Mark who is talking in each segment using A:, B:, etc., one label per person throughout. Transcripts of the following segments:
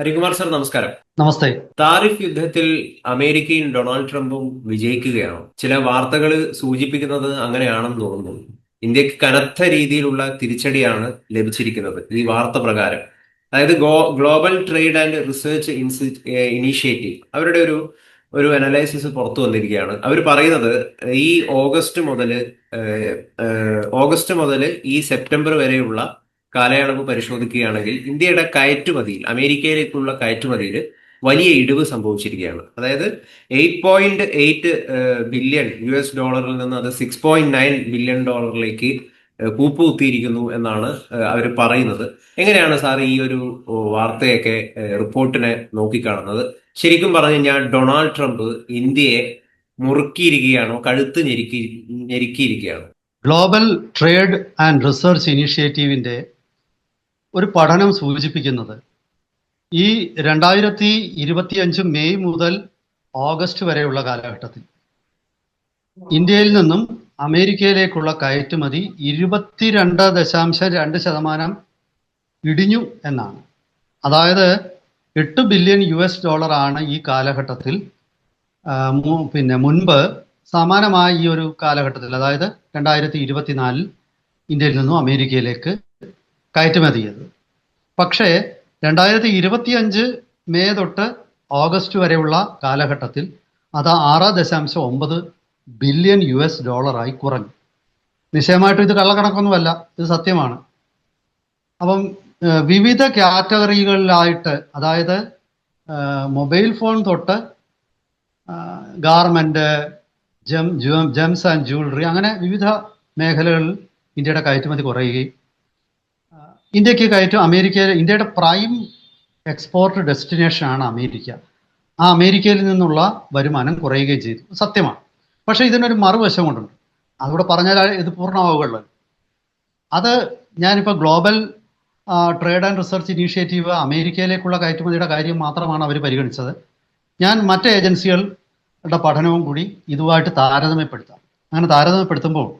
A: Harikumar sir നമസ്കാരം.
B: നമസ്തേ.
A: Tariff യുദ്ധത്തിൽ അമേരിക്കയും ഡൊണാൾഡ് ട്രംപും വിജയിക്കുകയാണ്. ചില വാർത്തകൾ സൂചിപ്പിക്കുന്നത് അങ്ങനെയാണെന്ന് തോന്നുന്നു. ഇന്ത്യയ്ക്ക് കനത്ത രീതിയിലുള്ള തിരിച്ചടിയാണ് ലഭിച്ചിരിക്കുന്നത്. ഈ വാർത്ത പ്രകാരം. അതായത് global trade and research initiative അവരുടെ ഒരു ഒരു അനലൈസിസ് പുറത്തു വന്നിരിക്കുകയാണ്. അവർ പറയുന്നത് ഈ ഓഗസ്റ്റ് മുതൽ ഓഗസ്റ്റ് മുതൽ ഈ സെപ്റ്റംബർ വരെയുള്ള കാലയളവ് പരിശോധിക്കുകയാണെങ്കിൽ ഇന്ത്യയുടെ കയറ്റുമതിയിൽ അമേരിക്കയിലേക്കുള്ള കയറ്റുമതിയിൽ വലിയ ഇടിവ് സംഭവിച്ചിരിക്കുകയാണ്. അതായത് eight point eight billion U S ഡോളറിൽ നിന്ന് അത് സിക്സ് പോയിന്റ് നയൻ ബില്യൺ ഡോളറിലേക്ക് കൂപ്പുകുത്തിയിരിക്കുന്നു എന്നാണ് അവർ പറയുന്നത്. എങ്ങനെയാണ് സാർ ഈ ഒരു വാർത്തയൊക്കെ റിപ്പോർട്ടിനെ നോക്കിക്കാണുന്നത്? ശരിക്കും പറഞ്ഞു കഴിഞ്ഞാൽ ഡൊണാൾഡ് ട്രംപ് ഇന്ത്യയെ മുറുക്കിയിരിക്കുകയാണോ കഴുത്ത് ഞെരുക്കി ഞെരുക്കിയിരിക്കുകയാണോ?
B: ഗ്ലോബൽ ട്രേഡ് ആൻഡ് റിസർച്ച് ഇനിഷ്യേറ്റീവിന്റെ ഒരു പഠനം സൂചിപ്പിക്കുന്നത്. ഈ രണ്ടായിരത്തി ഇരുപത്തിയഞ്ച് മെയ് മുതൽ ഓഗസ്റ്റ് വരെയുള്ള കാലഘട്ടത്തിൽ ഇന്ത്യയിൽ നിന്നും അമേരിക്കയിലേക്കുള്ള കയറ്റുമതി ഇരുപത്തിരണ്ട് ദശാംശം രണ്ട് ശതമാനം ഇടിഞ്ഞു എന്നാണ്. അതായത് എട്ട് ബില്യൺ യു എസ് ഡോളർ ആണ് ഈ കാലഘട്ടത്തിൽ പിന്നെ മുൻപ് സമാനമായ ഈ ഒരു കാലഘട്ടത്തിൽ അതായത് രണ്ടായിരത്തി ഇരുപത്തിനാലിൽ ഇന്ത്യയിൽ നിന്നും അമേരിക്കയിലേക്ക് കയറ്റുമതി ചെയ്തത് പക്ഷേ രണ്ടായിരത്തി ഇരുപത്തി അഞ്ച് മെയ് തൊട്ട് ഓഗസ്റ്റ് വരെയുള്ള കാലഘട്ടത്തിൽ അത് ആറ് ദശാംശം ഒമ്പത് ബില്യൺ യു എസ് ഡോളറായി കുറഞ്ഞു. നിശ്ചയമായിട്ടും ഇത് കള്ളക്കണക്കൊന്നുമല്ല ഇത് സത്യമാണ്. അപ്പം വിവിധ കാറ്റഗറികളിലായിട്ട് അതായത് മൊബൈൽ ഫോൺ തൊട്ട് garment gem gems and jewellery അങ്ങനെ വിവിധ മേഖലകളിൽ ഇന്ത്യയുടെ കയറ്റുമതി കുറയുകയും ഇന്ത്യയ്ക്ക് കയറ്റും അമേരിക്കയിൽ ഇന്ത്യയുടെ പ്രൈം എക്സ്പോർട്ട് ഡെസ്റ്റിനേഷനാണ് അമേരിക്ക. ആ അമേരിക്കയിൽ നിന്നുള്ള വരുമാനം കുറയുകയും ചെയ്തു. സത്യമാണ്. പക്ഷേ ഇതിനൊരു മറുവശം കൊണ്ടുണ്ട്. അതുകൂടെ പറഞ്ഞാൽ ഇത് പൂർണമാവുകയുള്ളത് അത് ഞാനിപ്പോൾ global trade and research initiative അമേരിക്കയിലേക്കുള്ള കയറ്റുമതിയുടെ കാര്യം മാത്രമാണ് അവർ പരിഗണിച്ചത്. ഞാൻ മറ്റ് ഏജൻസികളുടെ പഠനവും കൂടി ഇതുമായിട്ട് താരതമ്യപ്പെടുത്താം. അങ്ങനെ താരതമ്യപ്പെടുത്തുമ്പോൾ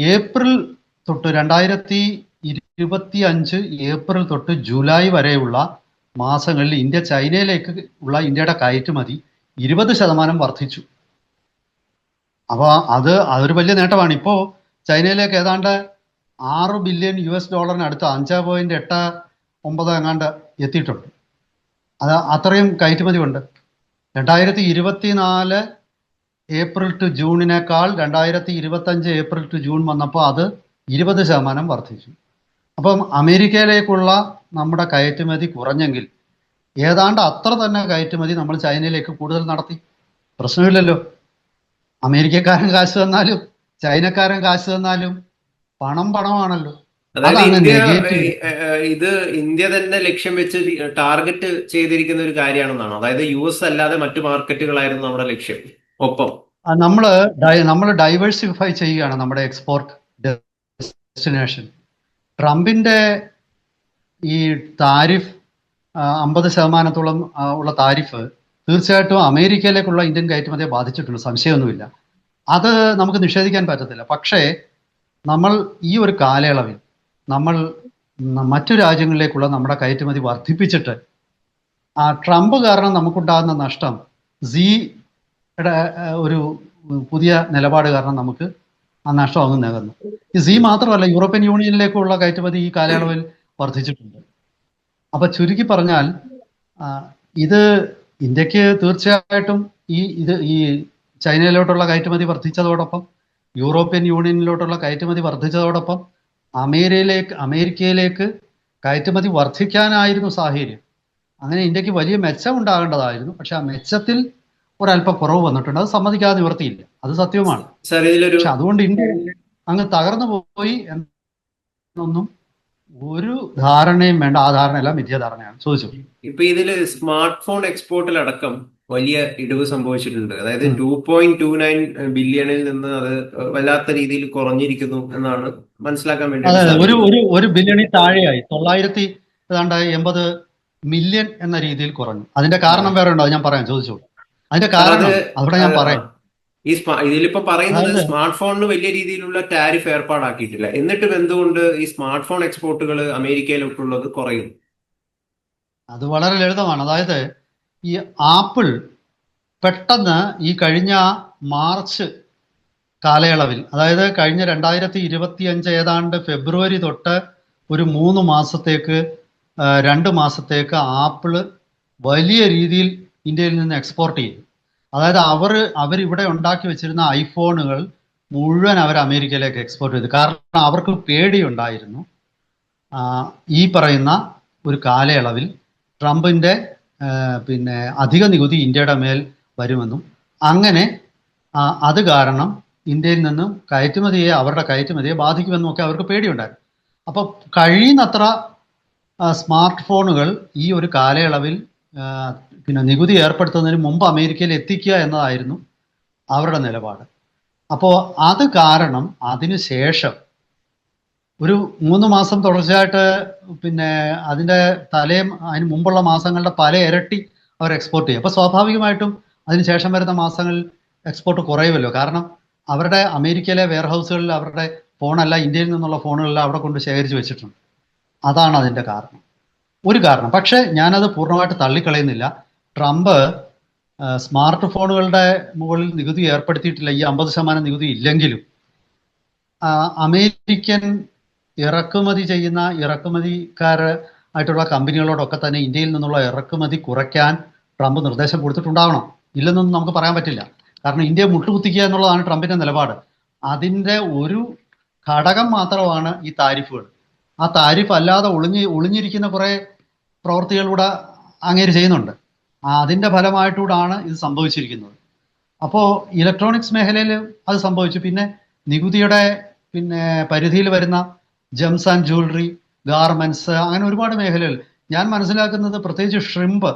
B: ഏപ്രിൽ തൊട്ട് രണ്ടായിരത്തി ഇരുപത്തി അഞ്ച് ഏപ്രിൽ തൊട്ട് ജൂലൈ വരെയുള്ള മാസങ്ങളിൽ ഇന്ത്യ ചൈനയിലേക്ക് ഉള്ള ഇന്ത്യയുടെ കയറ്റുമതി ഇരുപത് ശതമാനം വർദ്ധിച്ചു. അപ്പോൾ അത് അതൊരു വലിയ നേട്ടമാണ്. ഇപ്പോൾ ചൈനയിലേക്ക് ഏതാണ്ട് ആറ് ബില്യൺ യു എസ് ഡോളറിന് അടുത്ത് അഞ്ച് പോയിന്റ് എട്ട് ഒമ്പത് എങ്ങാണ്ട് എത്തിയിട്ടുണ്ട്. അത് അത്രയും കയറ്റുമതി ഉണ്ട് രണ്ടായിരത്തി ഇരുപത്തിനാല് ഏപ്രിൽ ടു ജൂണിനേക്കാൾ രണ്ടായിരത്തി ഇരുപത്തഞ്ച് ഏപ്രിൽ ടു ജൂൺ വന്നപ്പോൾ അത് ഇരുപത് ശതമാനം വർദ്ധിച്ചു. അപ്പം അമേരിക്കയിലേക്കുള്ള നമ്മുടെ കയറ്റുമതി കുറഞ്ഞെങ്കിൽ ഏതാണ്ട് അത്ര തന്നെ കയറ്റുമതി നമ്മൾ ചൈനയിലേക്ക് കൂടുതൽ നടത്തി. പ്രശ്നമില്ലല്ലോ. അമേരിക്കക്കാരൻ കാശ് തന്നാലും ചൈനക്കാരൻ കാശ് തന്നാലും പണം പണമാണല്ലോ.
A: ഇത് ഇന്ത്യ തന്നെ ലക്ഷ്യം വെച്ച് ടാർഗറ്റ് ചെയ്തിരിക്കുന്ന ഒരു കാര്യമാണെന്നാണ്. അതായത് യു എസ് അല്ലാതെ മറ്റു മാർക്കറ്റുകളായിരുന്നു നമ്മുടെ ലക്ഷ്യം. ഒപ്പം.
B: നമ്മൾ നമ്മൾ ഡൈവേഴ്സിഫൈ ചെയ്യുകയാണ് നമ്മുടെ എക്സ്പോർട്ട് ഡെസ്റ്റിനേഷൻ. ട്രംപിന്റെ ഈ താരിഫ് അമ്പത് ശതമാനത്തോളം ഉള്ള താരിഫ് തീർച്ചയായിട്ടും അമേരിക്കയിലേക്കുള്ള ഇന്ത്യൻ കയറ്റുമതിയെ ബാധിച്ചിട്ടുണ്ട്. സംശയമൊന്നുമില്ല. അത് നമുക്ക് നിഷേധിക്കാൻ പറ്റത്തില്ല. പക്ഷേ നമ്മൾ ഈ ഒരു കാലയളവിൽ നമ്മൾ മറ്റു രാജ്യങ്ങളിലേക്കുള്ള നമ്മുടെ കയറ്റുമതി വർദ്ധിപ്പിച്ചിട്ട് ആ ട്രംപ് കാരണം നമുക്കുണ്ടാകുന്ന നഷ്ടം സിയുടെ ഒരു പുതിയ നിലപാട് കാരണം നമുക്ക് ആ നഷ്ടം അങ്ങ് നികന്നു. സി മാത്രമല്ല യൂറോപ്യൻ യൂണിയനിലേക്കുള്ള കയറ്റുമതി ഈ കാലയളവിൽ വർദ്ധിച്ചിട്ടുണ്ട്. അപ്പൊ ചുരുക്കി പറഞ്ഞാൽ ഇത് ഇന്ത്യയ്ക്ക് തീർച്ചയായിട്ടും ഈ ഇത് ഈ ചൈനയിലോട്ടുള്ള കയറ്റുമതി വർദ്ധിച്ചതോടൊപ്പം യൂറോപ്യൻ യൂണിയനിലോട്ടുള്ള കയറ്റുമതി വർദ്ധിച്ചതോടൊപ്പം അമേരിയയിലേക്ക് അമേരിക്കയിലേക്ക് കയറ്റുമതി വർദ്ധിക്കാനായിരുന്നു സാഹചര്യം. അങ്ങനെ ഇന്ത്യയ്ക്ക് വലിയ മെച്ചം ഉണ്ടാകേണ്ടതായിരുന്നു. പക്ഷെ ആ മെച്ചത്തിൽ ഒരല്പം കുറവ് വന്നിട്ടുണ്ട്. അത് സമ്മതിക്കാതെ നിവർത്തിയില്ല. അത് സത്യവുമാണ്. പക്ഷെ അതുകൊണ്ട് ഇന്ത്യ അങ്ങ് തകർന്നു പോയി എന്നൊന്നും ഒരു ധാരണയും വേണ്ട. ആ ധാരണയെല്ലാം മിഥ്യാധാരണയാണ് ചോദിച്ചു?
A: ഇപ്പൊ ഇതിൽ സ്മാർട്ട് ഫോൺ എക്സ്പോർട്ടിലടക്കം വലിയ ഇടിവ് സംഭവിച്ചിട്ടുണ്ട്. അതായത് ടു പോയിന്റ് ടു നയൻ ബില്യണിൽ നിന്ന് അത് വല്ലാത്ത രീതിയിൽ കുറഞ്ഞിരിക്കുന്നു എന്നാണ് മനസ്സിലാക്കാൻ വേണ്ടി
B: ഒരു ഒരു ഒരു ബില്യണിൽ താഴെയായി. തൊള്ളായിരത്തി ഏതാണ്ട് എൺപത് മില്യൺ എന്ന രീതിയിൽ കുറഞ്ഞു. അതിന്റെ കാരണം വേറെ ഉണ്ടോ? ഞാൻ പറയാം. ചോദിച്ചു അതിന്റെ കാരണം അവിടെ ഞാൻ പറയാം.
A: ഈ ഇതിലിപ്പോ പറയുന്നത് സ്മാർട്ട് ഫോണിന് വലിയ രീതിയിലുള്ള ടാരിഫ് ഏർപ്പാടാക്കിയിട്ടില്ല. എന്നിട്ടും എന്തുകൊണ്ട് ഈ സ്മാർട്ട് ഫോൺ എക്സ്പോർട്ടുകൾ അമേരിക്കയിലോട്ടുള്ളത് കുറയും?
B: അത് വളരെ ലളിതമാണ്. അതായത് ഈ ആപ്പിൾ പെട്ടെന്ന് ഈ കഴിഞ്ഞ മാർച്ച് കാലയളവിൽ അതായത് കഴിഞ്ഞ രണ്ടായിരത്തി ഇരുപത്തി അഞ്ച് ഏതാണ്ട് ഫെബ്രുവരി തൊട്ട് ഒരു മൂന്ന് മാസത്തേക്ക് രണ്ട് മാസത്തേക്ക് ആപ്പിൾ വലിയ രീതിയിൽ ഇന്ത്യയിൽ നിന്ന് എക്സ്പോർട്ട് ചെയ്തു അതായത് അവർ അവരിവിടെ ഉണ്ടാക്കി വെച്ചിരുന്ന ഐഫോണുകൾ മുഴുവൻ അവർ അമേരിക്കയിലേക്ക് എക്സ്പോർട്ട് ചെയ്തു. കാരണം അവർക്ക് പേടിയുണ്ടായിരുന്നു. ഈ പറയുന്ന ഒരു കാലയളവിൽ ട്രംപിന്റെ പിന്നെ അധിക നികുതി ഇന്ത്യയുടെ മേൽ വരുമെന്നും അങ്ങനെ അത് കാരണം ഇന്ത്യയിൽ നിന്നും കയറ്റുമതിയെ അവരുടെ കയറ്റുമതിയെ ബാധിക്കുമെന്നും ഒക്കെ അവർക്ക് പേടിയുണ്ടായിരുന്നു. അപ്പോൾ കഴിയുന്നത്ര സ്മാർട്ട് ഫോണുകൾ ഈ ഒരു കാലയളവിൽ പിന്നെ നികുതി ഏർപ്പെടുത്തുന്നതിന് മുമ്പ് അമേരിക്കയിൽ എത്തിക്കുക എന്നതായിരുന്നു അവരുടെ നിലപാട്. അപ്പോൾ അത് കാരണം അതിനു ശേഷം ഒരു മൂന്ന് മാസം തുടർച്ചയായിട്ട് പിന്നെ അതിന്റെ തലയും അതിന് മുമ്പുള്ള മാസങ്ങളുടെ പല ഇരട്ടി അവർ എക്സ്പോർട്ട് ചെയ്യും. അപ്പോൾ സ്വാഭാവികമായിട്ടും അതിന് ശേഷം വരുന്ന മാസങ്ങളിൽ എക്സ്പോർട്ട് കുറയുമല്ലോ. കാരണം അവരുടെ അമേരിക്കയിലെ വെയർ ഹൗസുകളിൽ അവരുടെ ഫോണല്ല ഇന്ത്യയിൽ നിന്നുള്ള ഫോണുകളെല്ലാം അവിടെ കൊണ്ട് ശേഖരിച്ച് വെച്ചിട്ടുണ്ട്. അതാണ് അതിന്റെ കാരണം. ഒരു കാരണം. പക്ഷേ ഞാനത് പൂർണമായിട്ട് തള്ളിക്കളയുന്നില്ല. ട്രംപ് സ്മാർട്ട് ഫോണുകളുടെ മുകളിൽ നികുതി ഏർപ്പെടുത്തിയിട്ടില്ല. ഈ അമ്പത് ശതമാനം നികുതി ഇല്ലെങ്കിലും. അമേരിക്കൻ ഇറക്കുമതി ചെയ്യുന്ന ഇറക്കുമതിക്കാർ ആയിട്ടുള്ള കമ്പനികളോടൊക്കെ തന്നെ ഇന്ത്യയിൽ നിന്നുള്ള ഇറക്കുമതി കുറയ്ക്കാൻ ട്രംപ് നിർദ്ദേശം കൊടുത്തിട്ടുണ്ടാവണം. ഇല്ലെന്നൊന്നും നമുക്ക് പറയാൻ പറ്റില്ല. കാരണം ഇന്ത്യ മുട്ടുകുത്തിക്കുക എന്നുള്ളതാണ് ട്രംപിന്റെ നിലപാട്. അതിന്റെ ഒരു ഘടകം മാത്രമാണ് ഈ താരിഫുകൾ. ആ താരിഫ് അല്ലാതെ ഒളിഞ്ഞ് ഒളിഞ്ഞിരിക്കുന്ന കുറെ പ്രവൃത്തികളിലൂടെ അങ്ങേര് ചെയ്യുന്നുണ്ട്. അതിന്റെ ഫലമായിട്ടൂടാണ് ഇത് സംഭവിച്ചിരിക്കുന്നത്. അപ്പോൾ ഇലക്ട്രോണിക്സ് മേഖലയിൽ അത് സംഭവിച്ചു. പിന്നെ നികുതിയുടെ പിന്നെ പരിധിയിൽ വരുന്ന ജെംസ് ആൻഡ് ജ്വല്ലറി ഗാർമെന്റ്സ് അങ്ങനെ ഒരുപാട് മേഖലകൾ. ഞാൻ മനസ്സിലാക്കുന്നത് പ്രത്യേകിച്ച് ഷ്രിമ്പ്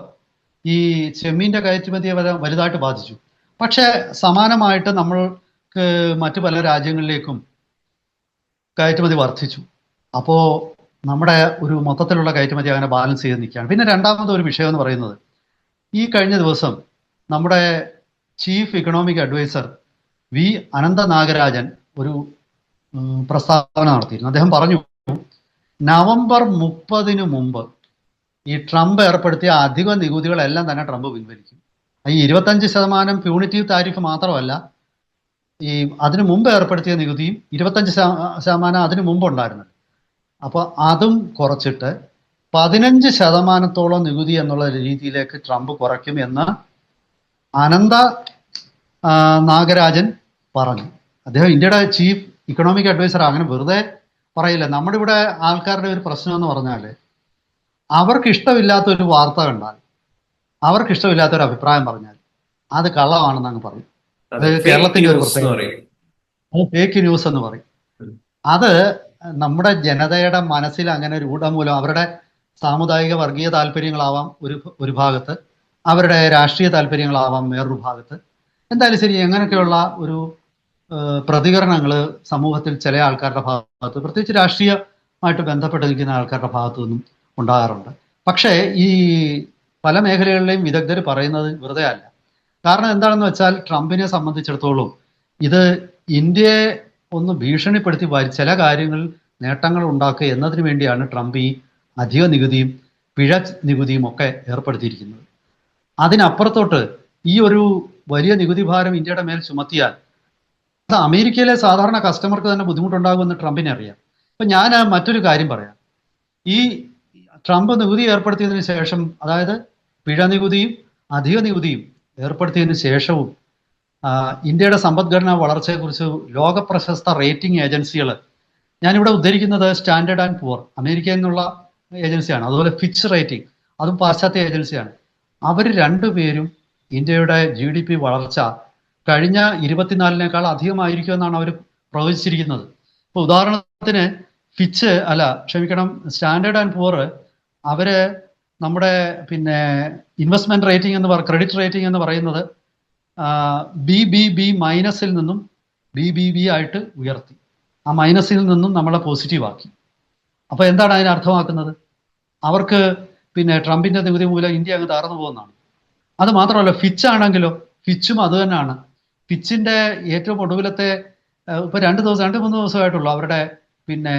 B: ഈ ചെമ്മീന്റെ കയറ്റുമതിയെ വലുതായിട്ട് ബാധിച്ചു. പക്ഷേ സമാനമായിട്ട് നമ്മൾക്ക് മറ്റു പല രാജ്യങ്ങളിലേക്കും കയറ്റുമതി വർദ്ധിച്ചു. അപ്പോൾ നമ്മുടെ ഒരു മൊത്തത്തിലുള്ള കയറ്റുമതി അങ്ങനെ ബാലൻസ് ചെയ്ത് നിൽക്കുകയാണ്. പിന്നെ രണ്ടാമത് ഒരു വിഷയം എന്ന് പറയുന്നത് ഈ കഴിഞ്ഞ ദിവസം നമ്മുടെ chief economic adviser V Anantha Nagarajan ഒരു പ്രസ്താവന നടത്തിയിരുന്നു. അദ്ദേഹം പറഞ്ഞു നവംബർ മുപ്പതിന് മുമ്പ് ഈ ട്രംപ് ഏർപ്പെടുത്തിയ അധിക നികുതികളെല്ലാം തന്നെ ട്രംപ് പിൻവലിക്കും. ഈ ഇരുപത്തഞ്ച് ശതമാനം പ്യൂണിറ്റീവ് താരിഫ് മാത്രമല്ല ഈ അതിനു മുമ്പ് ഏർപ്പെടുത്തിയ നികുതിയും ഇരുപത്തഞ്ച് ശത- ശതമാനം അതിനു മുമ്പ് ഉണ്ടായിരുന്നു അപ്പോൾ അതും കുറച്ചിട്ട് പതിനഞ്ച് ശതമാനത്തോളം നികുതി എന്നുള്ള രീതിയിലേക്ക് ട്രംപ് കുറയ്ക്കും എന്ന് അനന്ത നാഗരാജൻ പറഞ്ഞു. അദ്ദേഹം ഇന്ത്യയുടെ ചീഫ് ഇക്കണോമിക് അഡ്വൈസർ അങ്ങനെ വെറുതെ പറയില്ല. നമ്മുടെ ഇവിടെ ആൾക്കാരുടെ ഒരു പ്രശ്നം എന്ന് പറഞ്ഞാൽ അവർക്ക് ഇഷ്ടമില്ലാത്ത ഒരു വാർത്ത കണ്ടാൽ അവർക്ക് ഇഷ്ടമില്ലാത്ത ഒരു അഭിപ്രായം പറഞ്ഞാൽ അത് കള്ളമാണെന്ന് അങ്ങ് പറയും.
A: അത്
B: കേരളത്തിന്റെ ഒരു പ്രത്യേകത. ഫേക്ക് ന്യൂസ് എന്ന് പറയും. അത് നമ്മുടെ ജനതയുടെ മനസ്സിൽ അങ്ങനെ രൂഢമൂലം അവരുടെ സാമുദായിക വർഗീയ താല്പര്യങ്ങളാവാം ഒരു ഒരു ഭാഗത്ത് അവരുടെ രാഷ്ട്രീയ താല്പര്യങ്ങളാവാം വേറൊരു ഭാഗത്ത്. എന്തായാലും ശരി എങ്ങനെയൊക്കെയുള്ള ഒരു പ്രതികരണങ്ങൾ സമൂഹത്തിൽ ചില ആൾക്കാരുടെ ഭാഗത്ത് പ്രത്യേകിച്ച് രാഷ്ട്രീയമായിട്ട് ബന്ധപ്പെട്ട് നിൽക്കുന്ന ആൾക്കാരുടെ ഭാഗത്തു നിന്നും ഉണ്ടാകാറുണ്ട്. പക്ഷേ ഈ പല മേഖലകളിലെയും വിദഗ്ധർ പറയുന്നത് വെറുതെ അല്ല. കാരണം എന്താണെന്ന് വെച്ചാൽ ട്രംപിനെ സംബന്ധിച്ചിടത്തോളം ഇത് ഇന്ത്യയെ ഒന്ന് ഭീഷണിപ്പെടുത്തി ചില കാര്യങ്ങൾ നേട്ടങ്ങൾ ഉണ്ടാക്കുക എന്നതിന് വേണ്ടിയാണ് ട്രംപ് ഈ അധിക നികുതിയും പിഴ നികുതിയും ഒക്കെ ഏർപ്പെടുത്തിയിരിക്കുന്നത്. അതിനപ്പുറത്തോട്ട് ഈ ഒരു വലിയ നികുതി ഭാരം ഇന്ത്യയുടെ മേൽ ചുമത്തിയാൽ അത് അമേരിക്കയിലെ സാധാരണ കസ്റ്റമർക്ക് തന്നെ ബുദ്ധിമുട്ടുണ്ടാകുമെന്ന് ട്രംപിനെ അറിയാം. അപ്പൊ ഞാൻ മറ്റൊരു കാര്യം പറയാം. ഈ ട്രംപ് നികുതി ഏർപ്പെടുത്തിയതിന് ശേഷം അതായത് പിഴ നികുതിയും അധിക നികുതിയും ഏർപ്പെടുത്തിയതിന് ശേഷവും ഇന്ത്യയുടെ സമ്പദ്ഘടനാ വളർച്ചയെക്കുറിച്ച് ലോക പ്രശസ്ത റേറ്റിംഗ് ഏജൻസികൾ ഞാനിവിടെ ഉദ്ധരിക്കുന്നത് സ്റ്റാൻഡേർഡ് ആൻഡ് പുവർ അമേരിക്കയിൽ നിന്നുള്ള ഏജൻസിയാണ്. അതുപോലെ ഫിച്ച് റേറ്റിംഗ് അതും പാശ്ചാത്യ ഏജൻസിയാണ്. അവർ രണ്ടുപേരും ഇന്ത്യയുടെ ജി ഡി പി വളർച്ച കഴിഞ്ഞ ഇരുപത്തിനാലിനേക്കാൾ അധികമായിരിക്കുമെന്നാണ് അവർ പ്രവചിച്ചിരിക്കുന്നത്. ഇപ്പൊ ഉദാഹരണത്തിന് ഫിച്ച് അല്ല ക്ഷമിക്കണം സ്റ്റാൻഡേർഡ് ആൻഡ് പുവർ അവർ നമ്മുടെ പിന്നെ ഇൻവെസ്റ്റ്മെന്റ് റേറ്റിംഗ് എന്ന് പറ ക്രെഡിറ്റ് റേറ്റിംഗ് എന്ന് പറയുന്നത് ബി ബി ബി മൈനസിൽ നിന്നും ബി ബി ബി ആയിട്ട് ഉയർത്തി. ആ മൈനസിൽ നിന്നും നമ്മളെ പോസിറ്റീവ് ആക്കി. അപ്പൊ എന്താണ് അതിന് അർത്ഥമാക്കുന്നത്? അവർക്ക് പിന്നെ ട്രംപിന്റെ നികുതി മൂലം ഇന്ത്യ അങ്ങ് തകർന്നു പോകുന്നതാണ്. അത് മാത്രമല്ല ഫിച്ച് ആണെങ്കിലോ ഫിച്ചും അത് തന്നെയാണ്. ഫിച്ചിന്റെ ഏറ്റവും ഒടുവിലത്തെ ഇപ്പൊ രണ്ട് ദിവസം രണ്ട് മൂന്ന് ദിവസമായിട്ടുള്ളൂ അവരുടെ പിന്നെ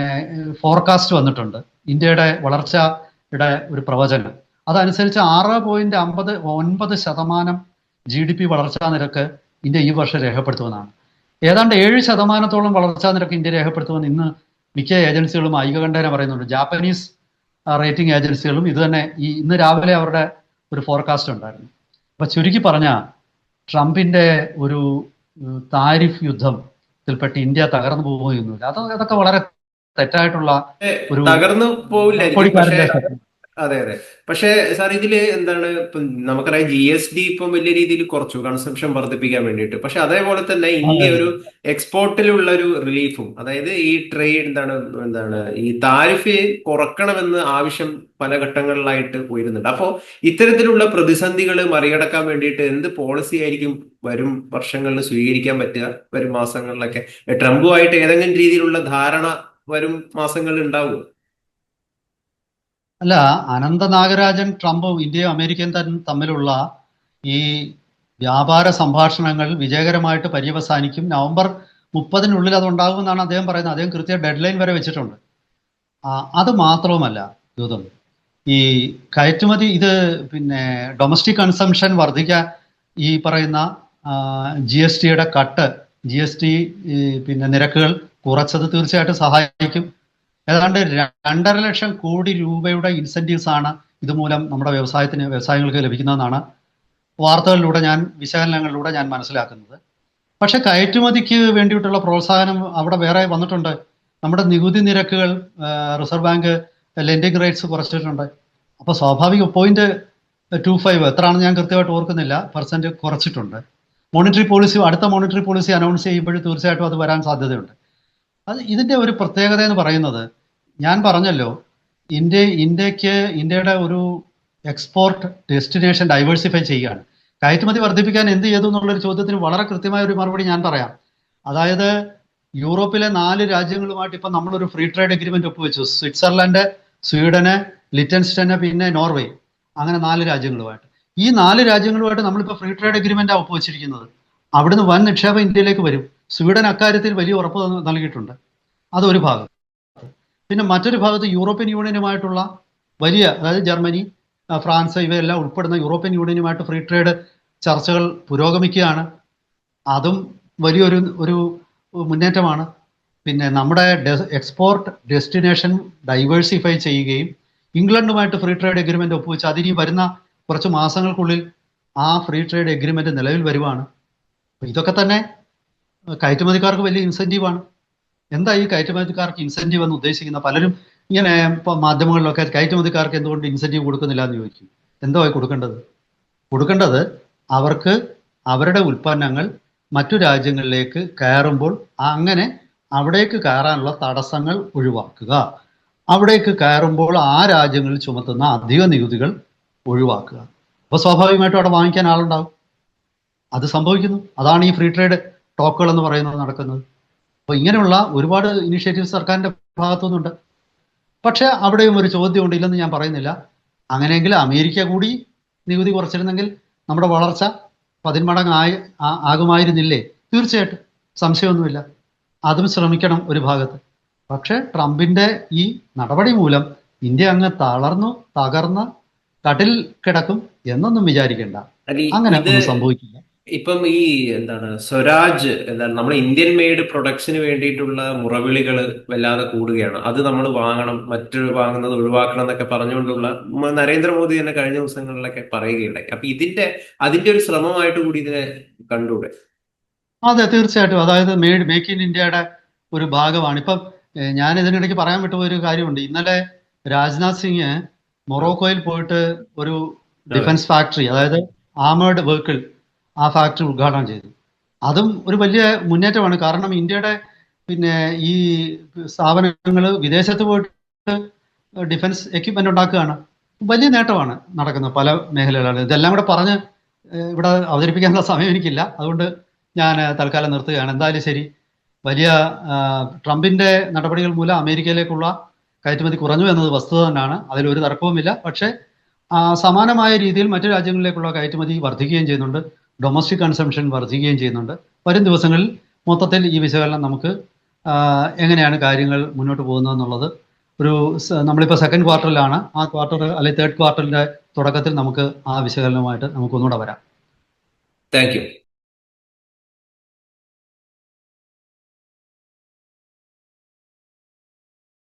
B: ഫോർകാസ്റ്റ് വന്നിട്ടുണ്ട്. ഇന്ത്യയുടെ വളർച്ചയുടെ ഒരു പ്രവചനം. അതനുസരിച്ച് ആറ് പോയിന്റ് അമ്പത് ഒൻപത് ശതമാനം ജി ഡി പി വളർച്ചാ നിരക്ക് ഇന്ത്യ ഈ വർഷം രേഖപ്പെടുത്തുമെന്നാണ്. ഏതാണ്ട് ഏഴ് ശതമാനത്തോളം വളർച്ചാ നിരക്ക് ഇന്ത്യ രേഖപ്പെടുത്തുമെന്ന് ഇന്ന് മിക്ക ഏജൻസികളും ഐകകണ്ഠേന പറയുന്നുണ്ട്. ജാപ്പനീസ് റേറ്റിംഗ് ഏജൻസികളും ഇത് തന്നെ ഈ ഇന്ന് രാവിലെ അവരുടെ ഒരു ഫോർകാസ്റ്റ് ഉണ്ടായിരുന്നു. അപ്പൊ ചുരുക്കി പറഞ്ഞ ട്രംപിന്റെ ഒരു താരിഫ് യുദ്ധത്തിൽപ്പെട്ട് ഇന്ത്യ തകർന്നു പോകുകയൊന്നുമില്ല അത് അതൊക്കെ വളരെ തെറ്റായിട്ടുള്ള ഒരു
A: തകർന്നു പക്ഷേ അതെ അതെ. പക്ഷേ സാർ ഇതിൽ എന്താണ് ഇപ്പം നമുക്കറിയാം ജി എസ് ഡി ഇപ്പം വലിയ രീതിയിൽ കുറച്ചു കൺസംഷൻ വർദ്ധിപ്പിക്കാൻ വേണ്ടിയിട്ട്. പക്ഷെ അതേപോലെ തന്നെ ഇന്ത്യ ഒരു എക്സ്പോർട്ടിലുള്ള ഒരു റിലീഫും അതായത് ഈ ട്രേഡ് എന്താണ് എന്താണ് ഈ താരിഫ് കുറക്കണമെന്ന് ആവശ്യം പല ഘട്ടങ്ങളിലായിട്ട് ഉയരുന്നുണ്ട്. അപ്പോൾ ഇത്തരത്തിലുള്ള പ്രതിസന്ധികൾ മറികടക്കാൻ വേണ്ടിയിട്ട് എന്ത് പോളിസി ആയിരിക്കും വരും വർഷങ്ങളിൽ സ്വീകരിക്കാൻ പറ്റുക? വരും മാസങ്ങളിലൊക്കെ. ട്രംപുമായിട്ട് ഏതെങ്കിലും രീതിയിലുള്ള ധാരണ വരും മാസങ്ങളിൽ ഉണ്ടാവുമോ?
B: അല്ല അനന്ത നാഗരാജൻ ട്രംപും ഇന്ത്യയും അമേരിക്കയും തമ്മിലുള്ള ഈ വ്യാപാര സംഭാഷണങ്ങൾ വിജയകരമായിട്ട് പര്യവസാനിക്കും. നവംബർ മുപ്പതിനുള്ളിൽ അത് ഉണ്ടാകുമെന്നാണ് അദ്ദേഹം പറയുന്നത്. അദ്ദേഹം കൃത്യ ഡെഡ് ലൈൻ വരെ വെച്ചിട്ടുണ്ട്. അത് മാത്രവുമല്ല യൂതം. ഈ കയറ്റുമതി ഇത് പിന്നെ ഡൊമസ്റ്റിക് കൺസംഷൻ വർദ്ധിക്കാൻ ഈ പറയുന്ന ജി എസ് ടിയുടെ കട്ട് ജി എസ് ടി പിന്നെ നിരക്കുകൾ കുറച്ചത് തീർച്ചയായിട്ടും സഹായിക്കും. ഏതാണ്ട് രണ്ടര ലക്ഷം കോടി രൂപയുടെ ഇൻസെന്റീവ്സ് ആണ് ഇതുമൂലം നമ്മുടെ വ്യവസായത്തിന് വ്യവസായങ്ങൾക്ക് ലഭിക്കുന്നതെന്നാണ് വാർത്തകളിലൂടെ ഞാൻ വിശകലനങ്ങളിലൂടെ ഞാൻ മനസ്സിലാക്കുന്നത്. പക്ഷെ കയറ്റുമതിക്ക് വേണ്ടിയിട്ടുള്ള പ്രോത്സാഹനം അവിടെ വേറെ വന്നിട്ടുണ്ട്. നമ്മുടെ നികുതി നിരക്കുകൾ റിസർവ് ബാങ്ക് ലെൻഡിങ് റേറ്റ്സ് കുറച്ചിട്ടുണ്ട്. അപ്പോൾ സ്വാഭാവിക പോയിന്റ് ടു ഫൈവ് എത്രയാണെന്ന് ഞാൻ കൃത്യമായിട്ട് ഓർക്കുന്നില്ല. പെർസെന്റ് കുറച്ചിട്ടുണ്ട്. മോണിറ്ററി പോളിസി അടുത്ത മോണിറ്ററി പോളിസി അനൗൺസ് ചെയ്യുമ്പോൾ തീർച്ചയായിട്ടും അത് വരാൻ സാധ്യതയുണ്ട്. അത് ഇതിന്റെ ഒരു പ്രത്യേകത എന്ന് പറയുന്നത് ഞാൻ പറഞ്ഞല്ലോ ഇന്ത്യ ഇന്ത്യയ്ക്ക് ഇന്ത്യയുടെ ഒരു എക്സ്പോർട്ട് ഡെസ്റ്റിനേഷൻ ഡൈവേഴ്സിഫൈ ചെയ്യുകയാണ്. കയറ്റുമതി വർദ്ധിപ്പിക്കാൻ എന്ത് ചെയ്തു എന്നുള്ളൊരു ചോദ്യത്തിന് വളരെ കൃത്യമായ ഒരു മറുപടി ഞാൻ പറയാം. അതായത് യൂറോപ്പിലെ നാല് രാജ്യങ്ങളുമായിട്ട് ഇപ്പൊ നമ്മളൊരു ഫ്രീ ട്രേഡ് എഗ്രിമെന്റ് ഒപ്പുവെച്ചു. സ്വിറ്റ്സർലൻഡ് സ്വീഡന് ലിറ്റൻസ്റ്റന് പിന്നെ നോർവേ. അങ്ങനെ നാല് രാജ്യങ്ങളുമായിട്ട്. ഈ നാല് രാജ്യങ്ങളുമായിട്ട് നമ്മളിപ്പോൾ ഫ്രീ ട്രേഡ് എഗ്രിമെന്റാണ് ഒപ്പുവെച്ചിരിക്കുന്നത്. അവിടുന്ന് വൻ നിക്ഷേപം ഇന്ത്യയിലേക്ക് വരും. സ്വീഡൻ അക്കാര്യത്തിൽ വലിയ ഉറപ്പ് നൽകിയിട്ടുണ്ട്. അതൊരു ഭാഗം. പിന്നെ മറ്റൊരു ഭാഗത്ത് യൂറോപ്യൻ യൂണിയനുമായിട്ടുള്ള വലിയ അതായത് ജർമ്മനി ഫ്രാൻസ് ഇവയെല്ലാം ഉൾപ്പെടുന്ന യൂറോപ്യൻ യൂണിയനുമായിട്ട് ഫ്രീ ട്രേഡ് ചർച്ചകൾ പുരോഗമിക്കുകയാണ്. അതും വലിയൊരു ഒരു മുന്നേറ്റമാണ്. പിന്നെ നമ്മുടെ എക്സ്പോർട്ട് ഡെസ്റ്റിനേഷൻ ഡൈവേഴ്സിഫൈ ചെയ്യുകയും ഇംഗ്ലണ്ടുമായിട്ട് ഫ്രീ ട്രേഡ് എഗ്രിമെന്റ് ഒപ്പുവെച്ച് അതിനി വരുന്ന കുറച്ച് മാസങ്ങൾക്കുള്ളിൽ ആ ഫ്രീ ട്രേഡ് എഗ്രിമെന്റ് നിലവിൽ വരുവാണ്. ഇതൊക്കെ തന്നെ കയറ്റുമതിക്കാർക്ക് വലിയ ഇൻസെന്റീവാണ് എന്താ ഈ കയറ്റുമതിക്കാർക്ക് ഇൻസെന്റീവ് എന്ന് ഉദ്ദേശിക്കുന്ന? പലരും ഇങ്ങനെ ഇപ്പൊ മാധ്യമങ്ങളിലൊക്കെ കയറ്റുമതിക്കാർക്ക് എന്തുകൊണ്ട് ഇൻസെന്റീവ് കൊടുക്കുന്നില്ല എന്ന് ചോദിക്കും. എന്തോ കൊടുക്കേണ്ടത്? കൊടുക്കേണ്ടത് അവർക്ക് അവരുടെ ഉൽപ്പന്നങ്ങൾ മറ്റു രാജ്യങ്ങളിലേക്ക് കയറുമ്പോൾ അങ്ങനെ അവിടേക്ക് കയറാനുള്ള തടസ്സങ്ങൾ ഒഴിവാക്കുക. അവിടേക്ക് കയറുമ്പോൾ ആ രാജ്യങ്ങളിൽ ചുമത്തുന്ന അധിക നികുതികൾ ഒഴിവാക്കുക. അപ്പൊ സ്വാഭാവികമായിട്ടും അവിടെ വാങ്ങിക്കാൻ ആളുണ്ടാവും. അത് സംഭവിക്കുന്നു. അതാണ് ഈ ഫ്രീ ട്രേഡ് ടോക്കുകൾ എന്ന് പറയുന്നത് നടക്കുന്നത്. അപ്പൊ ഇങ്ങനെയുള്ള ഒരുപാട് ഇനിഷ്യേറ്റീവ് സർക്കാരിന്റെ ഭാഗത്തുനിന്നുണ്ട്. പക്ഷേ അവിടെയും ഒരു ചോദ്യമുണ്ട് ഇല്ലെന്ന് ഞാൻ പറയുന്നില്ല. അങ്ങനെയെങ്കിൽ അമേരിക്ക കൂടി നികുതി കുറച്ചിരുന്നെങ്കിൽ നമ്മുടെ വളർച്ച പതിന്മടങ്ങ് ആയി ആകുമായിരുന്നില്ലേ? തീർച്ചയായിട്ടും. സംശയമൊന്നുമില്ല. അതും ശ്രമിക്കണം ഒരു ഭാഗത്ത്. പക്ഷേ ട്രംപിന്റെ ഈ നടപടി മൂലം ഇന്ത്യ അങ്ങ് തളർന്നു തകർന്ന് കട്ടിൽ കിടക്കും എന്നൊന്നും വിചാരിക്കേണ്ട. അങ്ങനെ ഒന്നും സംഭവിക്കില്ല.
A: ഇപ്പം ഈ എന്താണ് സ്വരാജ് എന്താണ് നമ്മൾ ഇന്ത്യൻ മെയ്ഡ് പ്രൊഡക്ട്സിന് വേണ്ടിയിട്ടുള്ള മുറവിളികൾ വല്ലാതെ കൂടുകയാണ്. അത് നമ്മൾ വാങ്ങണം മറ്റൊരു വാങ്ങുന്നത് ഒഴിവാക്കണം എന്നൊക്കെ പറഞ്ഞുകൊണ്ടുള്ള നരേന്ദ്രമോദി തന്നെ കഴിഞ്ഞ ദിവസങ്ങളിലൊക്കെ പറയുകയുണ്ടായി. അപ്പൊ ഇതിന്റെ അതിന്റെ ഒരു ശ്രമമായിട്ട് കൂടി ഇതിനെ കണ്ടൂടെ
B: അതെ തീർച്ചയായിട്ടും. അതായത് മെയ്ഡ് മേക്ക് ഇൻ ഇന്ത്യയുടെ ഒരു ഭാഗമാണ്. ഇപ്പം ഞാൻ ഇതിനിടയ്ക്ക് പറയാൻ വിട്ടുപോയ ഒരു കാര്യമുണ്ട്. ഇന്നലെ രാജ്നാഥ് സിംഗ് മൊറോക്കോയിൽ പോയിട്ട് ഒരു ഡിഫൻസ് ഫാക്ടറി അതായത് ആമേഡ് വെഹിക്കിൾ ആ ഫാക്ടറി ഉദ്ഘാടനം ചെയ്തു. അതും ഒരു വലിയ മുന്നേറ്റമാണ്. കാരണം ഇന്ത്യയുടെ പിന്നെ ഈ സ്ഥാപനങ്ങൾ വിദേശത്ത് പോയിട്ട് ഡിഫൻസ് എക്യുപ്മെന്റ് ഉണ്ടാക്കുകയാണ്. വലിയ നേട്ടമാണ് നടക്കുന്നത് പല മേഖലകളാണ് ഇതെല്ലാം കൂടെ പറഞ്ഞ് ഇവിടെ അവതരിപ്പിക്കാനുള്ള സമയം എനിക്കില്ല. അതുകൊണ്ട് ഞാൻ തൽക്കാലം നിർത്തുകയാണ്. എന്തായാലും ശരി വലിയ ട്രംപിന്റെ നടപടികൾ മൂലം അമേരിക്കയിലേക്കുള്ള കയറ്റുമതി കുറഞ്ഞു എന്നത് വസ്തുത തന്നെയാണ്. അതിലൊരു തർക്കവുമില്ല. പക്ഷേ സമാനമായ രീതിയിൽ മറ്റു രാജ്യങ്ങളിലേക്കുള്ള കയറ്റുമതി വർദ്ധിക്കുകയും ചെയ്യുന്നുണ്ട്. ഡൊമസ്റ്റിക് കൺസംഷൻ വർദ്ധിക്കുകയും ചെയ്യുന്നുണ്ട്. വരും ദിവസങ്ങളിൽ മൊത്തത്തിൽ ഈ വിശകലനം നമുക്ക് എങ്ങനെയാണ് കാര്യങ്ങൾ മുന്നോട്ട് പോകുന്നത് എന്നുള്ളത് ഒരു നമ്മളിപ്പോൾ സെക്കൻഡ് ക്വാർട്ടറിലാണ് ആ ക്വാർട്ടർ അല്ലെങ്കിൽ തേർഡ് ക്വാർട്ടറിന്റെ തുടക്കത്തിൽ നമുക്ക് ആ വിശകലനമായിട്ട് നമുക്ക് ഒന്നുകൂടെ വരാം
A: താങ്ക്